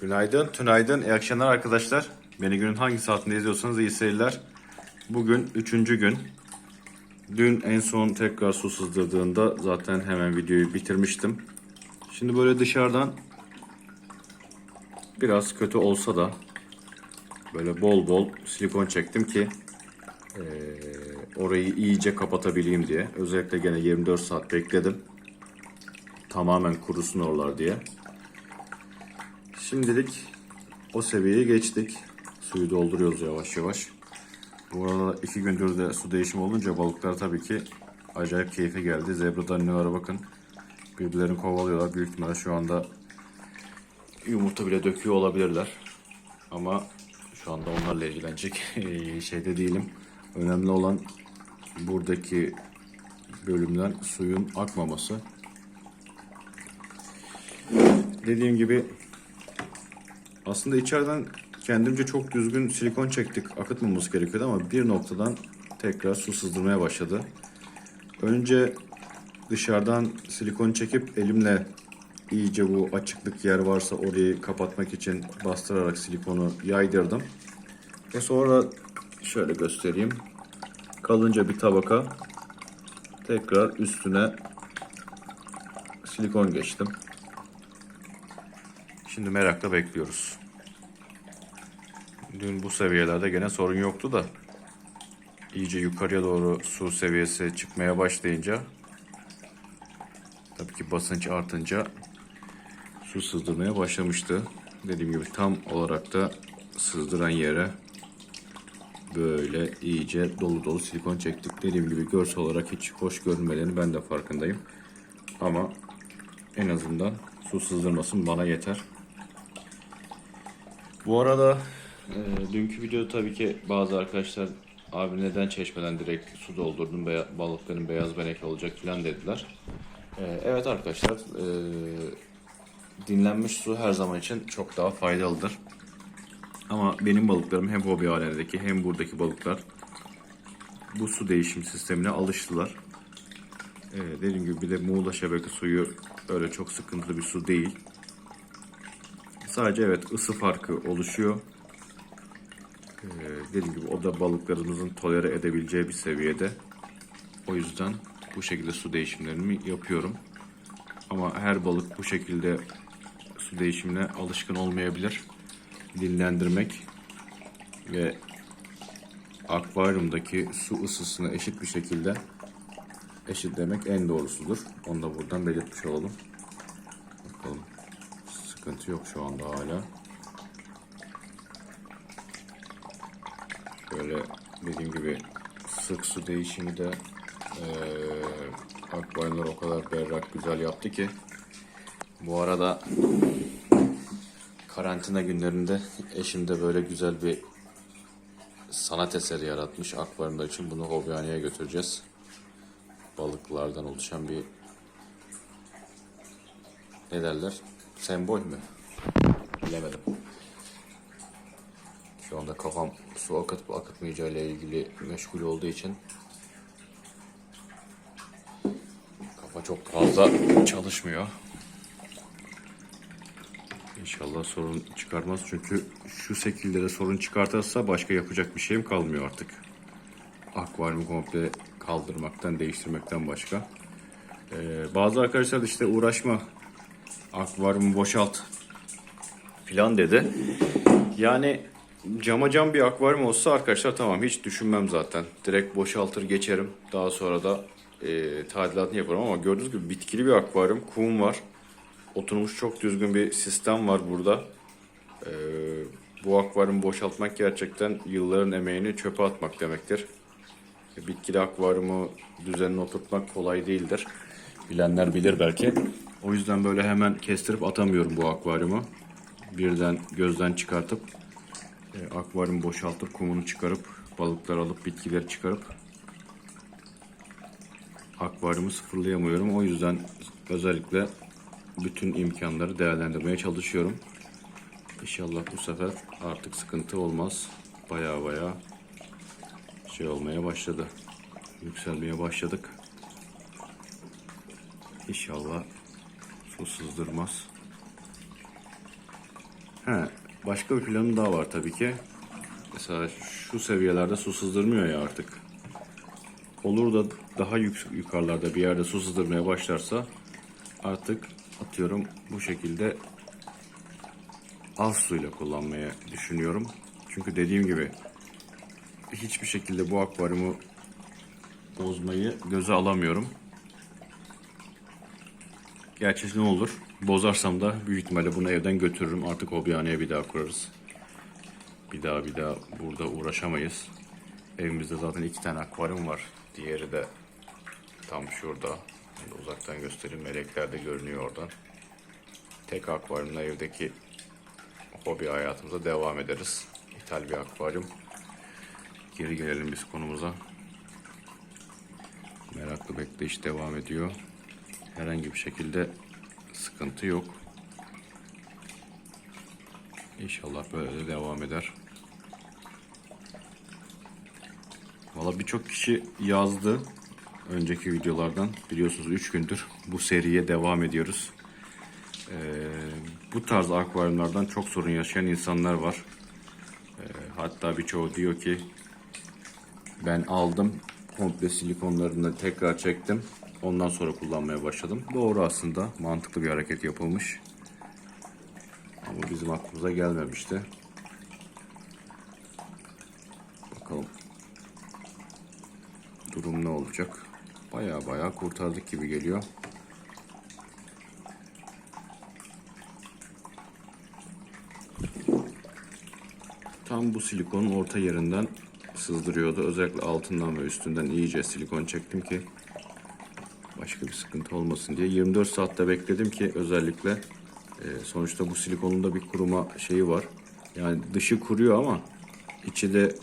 Günaydın, tünaydın, iyi akşamlar arkadaşlar. Beni günün hangi saatinde izliyorsanız iyi seyirler. Bugün üçüncü gün. Dün en son tekrar su sızdırdığında zaten hemen videoyu bitirmiştim. Şimdi böyle dışarıdan biraz kötü olsa da böyle bol bol silikon çektim ki eee, orayı iyice kapatabileyim diye. Özellikle gene 24 saat bekledim. Tamamen kurusun oralar diye. Şimdilik o seviyeyi geçtik. Suyu dolduruyoruz yavaş yavaş. Bu arada iki gündür de su değişimi olunca balıklar tabii ki acayip keyfe geldi. Zebra nillara bakın. Birbirlerini kovalıyorlar. Büyük ihtimalle şu anda yumurta bile döküyor olabilirler. Ama şu anda onlarla ilgilenecek şeyde değilim. Önemli olan buradaki bölümden suyun akmaması. Dediğim gibi aslında içeriden kendimce çok düzgün silikon çektik. Akıtmaması gerekiyordu ama bir noktadan tekrar su sızdırmaya başladı. Önce dışarıdan silikon çekip elimle iyice bu açıklık yer varsa orayı kapatmak için bastırarak silikonu yaydırdım. Ve sonra şöyle göstereyim. Kalınca bir tabaka tekrar üstüne silikon geçtim. Şimdi merakla bekliyoruz. Dün bu seviyelerde gene sorun yoktu da iyice yukarıya doğru su seviyesi çıkmaya başlayınca tabii ki basınç artınca su sızdırmaya başlamıştı. Dediğim gibi tam olarak da sızdıran yere böyle iyice dolu dolu silikon çektik. Dediğim gibi görsel olarak hiç hoş görünmelerini ben de farkındayım. Ama en azından su sızdırmasın bana yeter. Bu arada e, dünkü videoda tabii ki bazı arkadaşlar abi neden çeşmeden direkt su doldurdun beya, balıkların beyaz benek olacak falan dediler. E, evet arkadaşlar e, dinlenmiş su her zaman için çok daha faydalıdır. Ama benim balıklarım hem hobi alemindeki hem buradaki balıklar bu su değişim sistemine alıştılar. Ee, dediğim gibi bir de Muğla şebeke suyu öyle çok sıkıntılı bir su değil. Sadece evet ısı farkı oluşuyor. Ee, dediğim gibi o da balıklarımızın tolere edebileceği bir seviyede. O yüzden bu şekilde su değişimlerimi yapıyorum. Ama her balık bu şekilde su değişimine alışkın olmayabilir. Dinlendirmek ve akvaryumdaki su ısısını eşit bir şekilde eşitlemek en doğrusudur. Onu da buradan belirtmiş olalım. Sıkıntı yok şu anda hala. Böyle dediğim gibi sık su değişimi de eee akvaryumlar o kadar berrak güzel yaptı ki bu arada karantina günlerinde eşim de böyle güzel bir sanat eseri yaratmış akvaryumlar için. Bunu hobihaneye götüreceğiz. Balıklardan oluşan bir ne derler? Sembol mü? Bilemedim. Şu anda kafam su akıtıp akıtmayacağı ile ilgili meşgul olduğu için kafa çok fazla çalışmıyor. İnşallah sorun çıkarmaz çünkü şu şekilde de sorun çıkartırsa başka yapacak bir şeyim kalmıyor artık. Akvaryumu komple kaldırmaktan, değiştirmekten başka. Ee, bazı arkadaşlar da işte uğraşma, akvaryumu boşalt filan dedi. Yani cama cam bir akvaryum olsa arkadaşlar tamam hiç düşünmem zaten. Direkt boşaltır geçerim. Daha sonra da e, tadilatını yaparım ama gördüğünüz gibi bitkili bir akvaryum. Kum var oturmuş çok düzgün bir sistem var burada. Ee, bu akvaryumu boşaltmak gerçekten yılların emeğini çöpe atmak demektir. Bitkili akvaryumu düzenine oturtmak kolay değildir. Bilenler bilir belki. O yüzden böyle hemen kestirip atamıyorum bu akvaryumu. Birden gözden çıkartıp e, akvaryumu boşaltıp kumunu çıkarıp balıklar alıp bitkileri çıkarıp akvaryumu sıfırlayamıyorum. O yüzden özellikle bütün imkanları değerlendirmeye çalışıyorum. İnşallah bu sefer artık sıkıntı olmaz. Baya baya şey olmaya başladı. Yükselmeye başladık. İnşallah su sızdırmaz. He, başka bir planım daha var tabii ki. Mesela şu seviyelerde su sızdırmıyor ya artık. Olur da daha yük, yukarılarda bir yerde su sızdırmaya başlarsa artık atıyorum bu şekilde az suyla kullanmaya düşünüyorum. Çünkü dediğim gibi hiçbir şekilde bu akvaryumu bozmayı göze alamıyorum. Gerçi ne olur? Bozarsam da büyük ihtimalle bunu evden götürürüm. Artık hobihaneye bir daha kurarız. Bir daha bir daha burada uğraşamayız. Evimizde zaten iki tane akvaryum var. Diğeri de tam şurada. Şimdi uzaktan göstereyim. Melekler de görünüyor oradan. Tek akvaryumla evdeki hobi hayatımıza devam ederiz. İthal bir akvaryum. Geri gelelim biz konumuza. Meraklı bekleyiş devam ediyor. Herhangi bir şekilde sıkıntı yok. İnşallah böyle de devam eder. Valla birçok kişi yazdı önceki videolardan. Biliyorsunuz 3 gündür bu seriye devam ediyoruz. Ee, bu tarz akvaryumlardan çok sorun yaşayan insanlar var. Ee, hatta birçoğu diyor ki ben aldım komple silikonlarını tekrar çektim. Ondan sonra kullanmaya başladım. Doğru aslında. Mantıklı bir hareket yapılmış. Ama bizim aklımıza gelmemişti. Bakalım. Durum ne olacak? Baya baya kurtardık gibi geliyor. Tam bu silikonun orta yerinden sızdırıyordu. Özellikle altından ve üstünden iyice silikon çektim ki başka bir sıkıntı olmasın diye. 24 saatte bekledim ki özellikle e, sonuçta bu silikonun da bir kuruma şeyi var. Yani dışı kuruyor ama içi de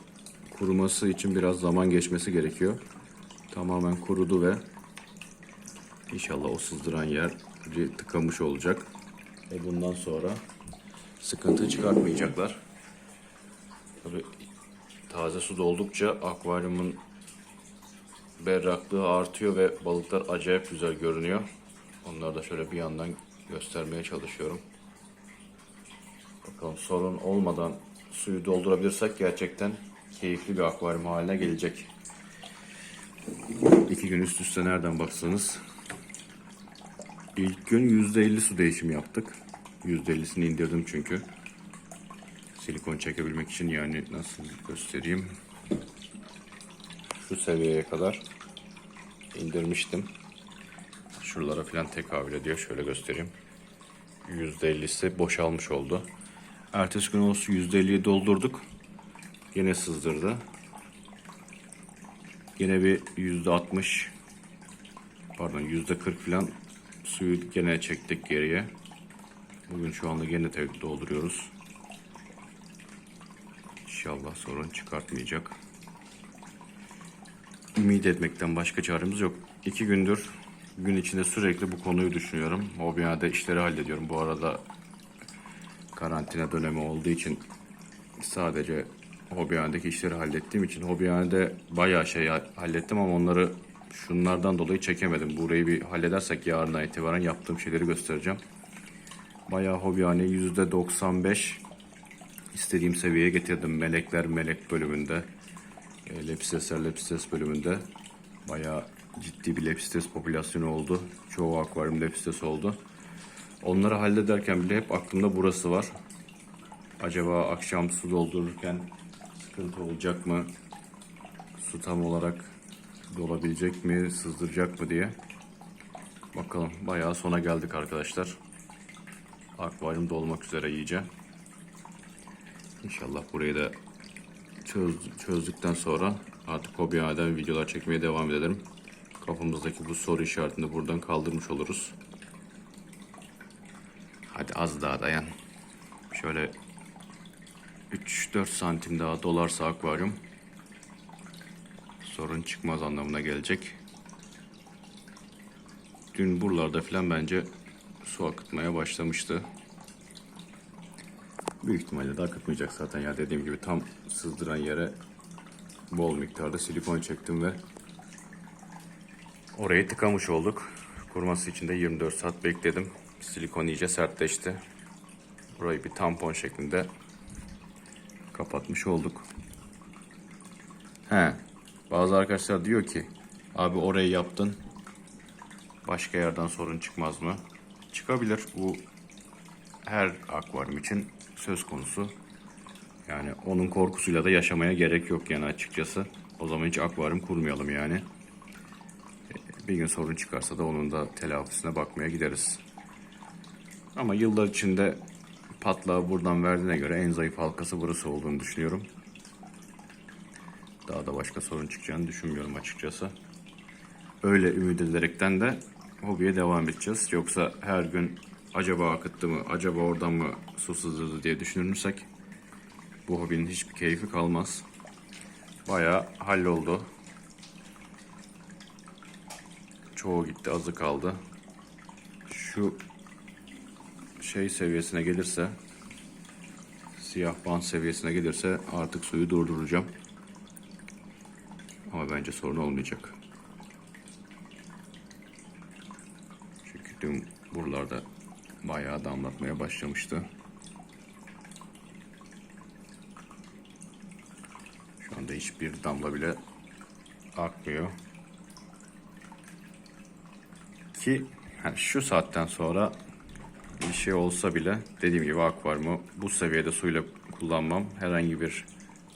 kuruması için biraz zaman geçmesi gerekiyor. Tamamen kurudu ve inşallah o sızdıran yer tıkamış olacak. Ve bundan sonra sıkıntı çıkartmayacaklar. Tabii taze su doldukça akvaryumun berraklığı artıyor ve balıklar acayip güzel görünüyor. Onları da şöyle bir yandan göstermeye çalışıyorum. Bakalım sorun olmadan suyu doldurabilirsek gerçekten keyifli bir akvaryum haline gelecek. İki gün üst üste nereden baksanız ilk gün %50 su değişimi yaptık. %50'sini indirdim çünkü. Silikon çekebilmek için yani nasıl göstereyim. Şu seviyeye kadar indirmiştim. Şuralara falan tekabül ediyor. Şöyle göstereyim. %50'si boşalmış oldu. Ertesi gün o su %50'yi doldurduk. Yine sızdırdı. Yine bir %60 pardon %40 falan suyu gene çektik geriye. Bugün şu anda gene dolduruyoruz. İnşallah sorun çıkartmayacak. Ümit etmekten başka çaremiz yok. İki gündür gün içinde sürekli bu konuyu düşünüyorum. Hobihanede işleri hallediyorum. Bu arada karantina dönemi olduğu için sadece hobihanedeki işleri hallettiğim için hobihanede bayağı şey hallettim ama onları şunlardan dolayı çekemedim. Burayı bir halledersek yarından itibaren yaptığım şeyleri göstereceğim. Bayağı hobihane %95 istediğim seviyeye getirdim. Melekler melek bölümünde, e, lepistes bölümünde bayağı ciddi bir lepistes popülasyonu oldu. Çoğu akvaryum lepistes oldu. Onları hallederken bile hep aklımda burası var. Acaba akşam su doldururken sıkıntı olacak mı? Su tam olarak dolabilecek mi, sızdıracak mı diye. Bakalım bayağı sona geldik arkadaşlar. Akvaryum dolmak üzere iyice. İnşallah burayı da çöz, çözdükten sonra artık hobihaneden videolar çekmeye devam edelim. Kafamızdaki bu soru işaretini buradan kaldırmış oluruz. Hadi az daha dayan. Şöyle 3-4 santim daha dolarsa akvaryum sorun çıkmaz anlamına gelecek. Dün buralarda falan bence su akıtmaya başlamıştı. Büyük ihtimalle de akıtmayacak zaten ya dediğim gibi tam sızdıran yere bol miktarda silikon çektim ve orayı tıkamış olduk. Kuruması için de 24 saat bekledim. Silikon iyice sertleşti. Burayı bir tampon şeklinde kapatmış olduk. He. Bazı arkadaşlar diyor ki abi orayı yaptın. Başka yerden sorun çıkmaz mı? Çıkabilir. Bu her akvaryum için söz konusu. Yani onun korkusuyla da yaşamaya gerek yok yani açıkçası. O zaman hiç akvaryum kurmayalım yani. Bir gün sorun çıkarsa da onun da telafisine bakmaya gideriz. Ama yıllar içinde patlağı buradan verdiğine göre en zayıf halkası burası olduğunu düşünüyorum. Daha da başka sorun çıkacağını düşünmüyorum açıkçası. Öyle ümit ederekten de hobiye devam edeceğiz. Yoksa her gün acaba akıttı mı, acaba oradan mı su sızdırdı diye düşünürsek bu hobinin hiçbir keyfi kalmaz. Bayağı halloldu. Çoğu gitti, azı kaldı. Şu şey seviyesine gelirse siyah bant seviyesine gelirse artık suyu durduracağım. Ama bence sorun olmayacak. Çünkü dün buralarda bayağı damlatmaya başlamıştı. Şu anda hiçbir damla bile akmıyor. Ki yani şu saatten sonra bir şey olsa bile dediğim gibi akvaryumu bu seviyede suyla kullanmam herhangi bir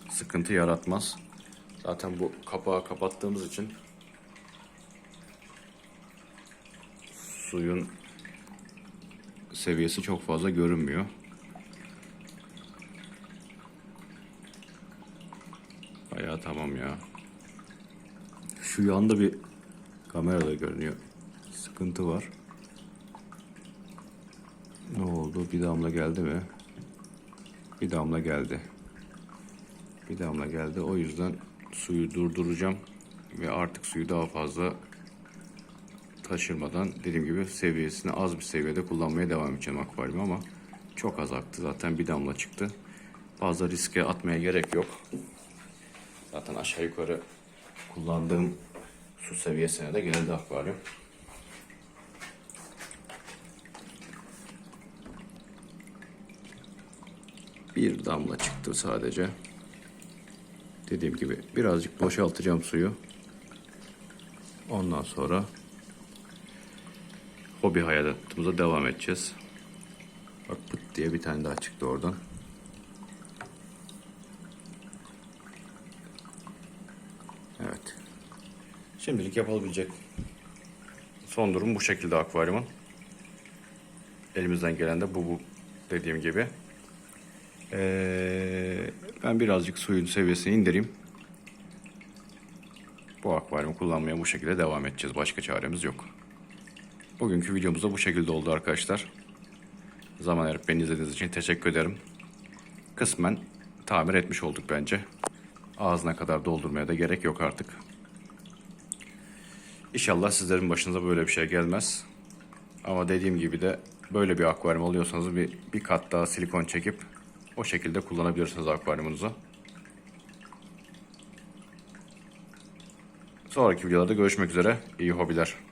sıkıntı yaratmaz. Zaten bu kapağı kapattığımız için suyun seviyesi çok fazla görünmüyor. Bayağı tamam ya. Şu yanda bir kamerada görünüyor. Sıkıntı var. Ne oldu? Bir damla geldi mi? Bir damla geldi. Bir damla geldi. O yüzden suyu durduracağım ve artık suyu daha fazla taşırmadan dediğim gibi seviyesini az bir seviyede kullanmaya devam edeceğim akvaryum ama çok az aktı. Zaten bir damla çıktı. Fazla riske atmaya gerek yok. Zaten aşağı yukarı kullandığım su seviyesine de geldi akvaryum. Bir damla çıktı sadece. Dediğim gibi birazcık boşaltacağım suyu. Ondan sonra hobi hayatımıza devam edeceğiz. Bak pıt diye bir tane daha çıktı oradan. Evet. Şimdilik yapılabilecek son durum bu şekilde akvaryumun. Elimizden gelen de bu, bu dediğim gibi. Ee, ben birazcık suyun seviyesini indireyim. Bu akvaryumu kullanmaya bu şekilde devam edeceğiz. Başka çaremiz yok. Bugünkü videomuz da bu şekilde oldu arkadaşlar. Zaman ayırıp beni izlediğiniz için teşekkür ederim. Kısmen tamir etmiş olduk bence. Ağzına kadar doldurmaya da gerek yok artık. İnşallah sizlerin başınıza böyle bir şey gelmez. Ama dediğim gibi de böyle bir akvaryum oluyorsanız bir, bir kat daha silikon çekip o şekilde kullanabilirsiniz akvaryumunuzu. Sonraki videolarda görüşmek üzere. İyi hobiler.